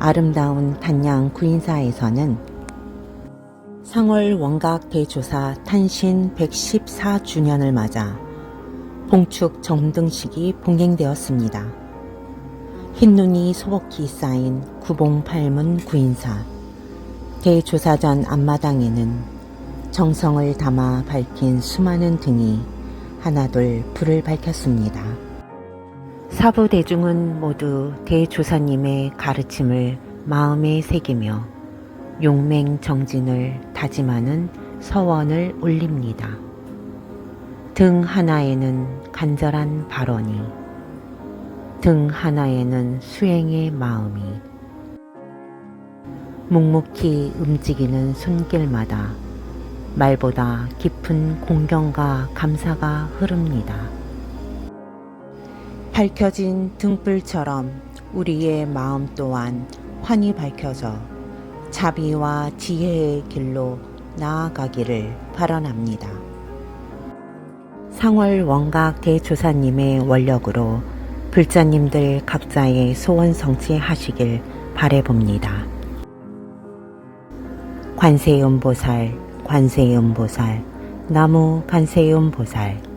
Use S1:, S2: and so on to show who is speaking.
S1: 아름다운 단양 구인사에서는 상월 원각 대조사 탄신 114주년을 맞아 봉축 정등식이 봉행되었습니다. 흰눈이 소복히 쌓인 구봉 팔문 구인사 대조사전 앞마당에는 정성을 담아 밝힌 수많은 등이 하나둘 불을 밝혔습니다. 사부 대중은 모두 대조사님의 가르침을 마음에 새기며 용맹 정진을 다짐하는 서원을 올립니다. 등 하나에는 간절한 발언이, 등 하나에는 수행의 마음이, 묵묵히 움직이는 손길마다 말보다 깊은 공경과 감사가 흐릅니다. 밝혀진 등불처럼 우리의 마음 또한 환히 밝혀져 자비와 지혜의 길로 나아가기를 발언합니다. 상월 원각 대조사님의 원력으로 불자님들 각자의 소원 성취하시길 바래봅니다. 관세음보살, 관세음보살, 나무 관세음보살,